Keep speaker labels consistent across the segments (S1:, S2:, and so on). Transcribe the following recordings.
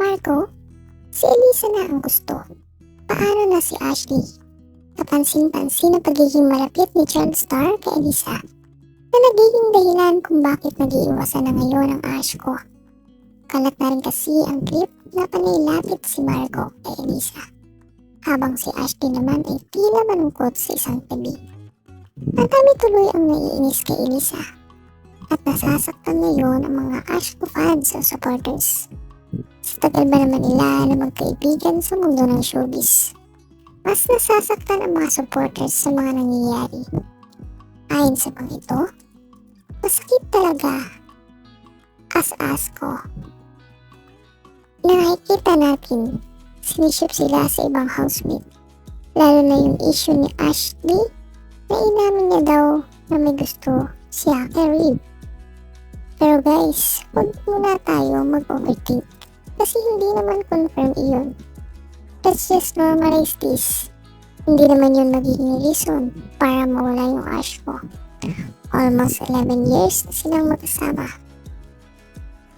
S1: Marco, si Elisa na ang gusto. Paano na si Ashley? Kapansin-pansin na pagiging malapit ni Charles Star kay Elisa na nagiging dahilan kung bakit nag-iiwasan na ngayon ang Ash ko. Kalat na rin kasi ang clip na panilapit si Marco kay Elisa. Habang si Ashley naman ay tila malungkot sa isang tabi. Madami tuloy ang naiinis kay Elisa. At nasasaktan ngayon ang mga Ashko fans o supporters. Sa tagal ba naman nila na magkaibigan sa mundo ng showbiz? Mas nasasaktan ang mga supporters sa mga nangyayari. Ayon sa mga ito, masakit talaga. As-as ko. Nakikita natin, siniship sila sa ibang housemate. Lalo na yung issue ni Ashley na inamin niya daw na may gusto kay Reed. Pero guys, huwag muna tayo mag-overthink kasi hindi naman confirm iyon. Let's just normalize this. Hindi naman yun magiging reason para mawala yung ash ko. Almost 11 years na silang magkasama.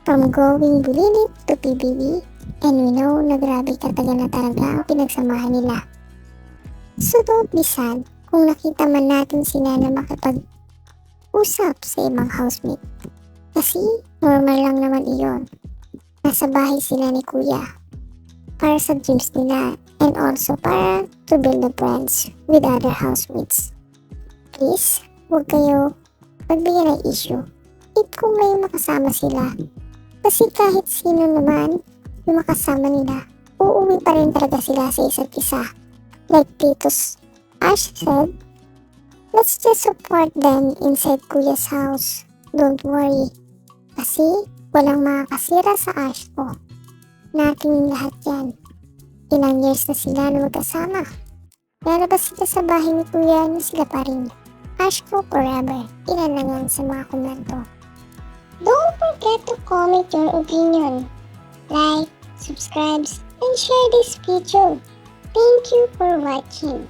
S1: From going bulilit to PBB, and we know na grabe katagal na talaga ang pinagsamahan nila. So don't be sad kung nakita man natin sila na makipag-usap sa ibang housemate. Kasi normal lang naman iyon. Nasa bahay sila ni kuya para sa dreams nila and also para to build the friends with other housemates. Please, huwag kayo magbigyan ng issue. It kung may makasama sila. Kasi kahit sino naman yung makasama nila, uuwi pa rin talaga sila sa isa't isa. Like Titus Ash said, let's just support them inside Kuya's house. Don't worry. Kasi walang makakasira sa Ash ko. Nating lahat yan. Ilang years na sila na magkasama. Lalabas sila sa bahay ni Kuya na sila pa rin. Ash ko forever. Ilan lang yan sa mga komento. Don't forget to comment your opinion. Like, subscribe, and share this video. Thank you for watching.